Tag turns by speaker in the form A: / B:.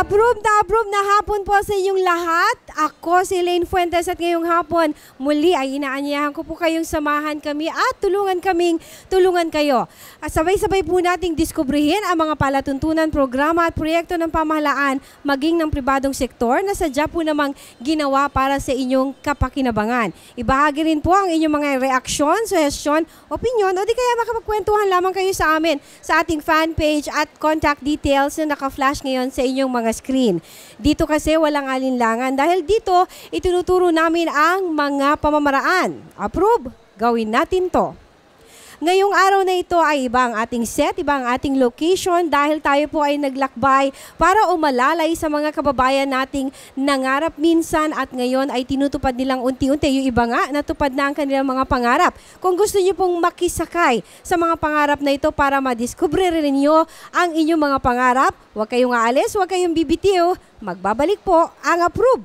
A: Approve na approve na hapon po sa inyong lahat. Ako si Elaine Fuentes at ngayong hapon muli ay inaanyahan ko po kayong samahan kami at tulungan kaming tulungan kayo. At sabay-sabay po nating diskubrihin ang mga palatuntunan, programa at proyekto ng pamahalaan maging ng pribadong sektor na sadya po namang ginawa para sa inyong kapakinabangan. Ibahagi rin po ang inyong mga reaksyon, suggestion, opinion o di kaya makapagkwentuhan lamang kayo sa amin sa ating fan page at contact details na naka-flash ngayon sa inyong mga screen. Dito kasi walang alinlangan dahil dito itinuturo namin ang mga pamamaraan. Approve? Gawin natin to. Ngayong araw na ito ay iba ang ating set, iba ang ating location dahil tayo po ay naglakbay para umalalay sa mga kababayan nating nangarap minsan at ngayon ay tinutupad nilang unti-unti. Yung iba nga, natupad na ang kanilang mga pangarap. Kung gusto niyo pong makisakay sa mga pangarap na ito para madiskubre rin niyo ang inyong mga pangarap, huwag kayong aalis, huwag kayong bibitiw. Magbabalik po ang approve.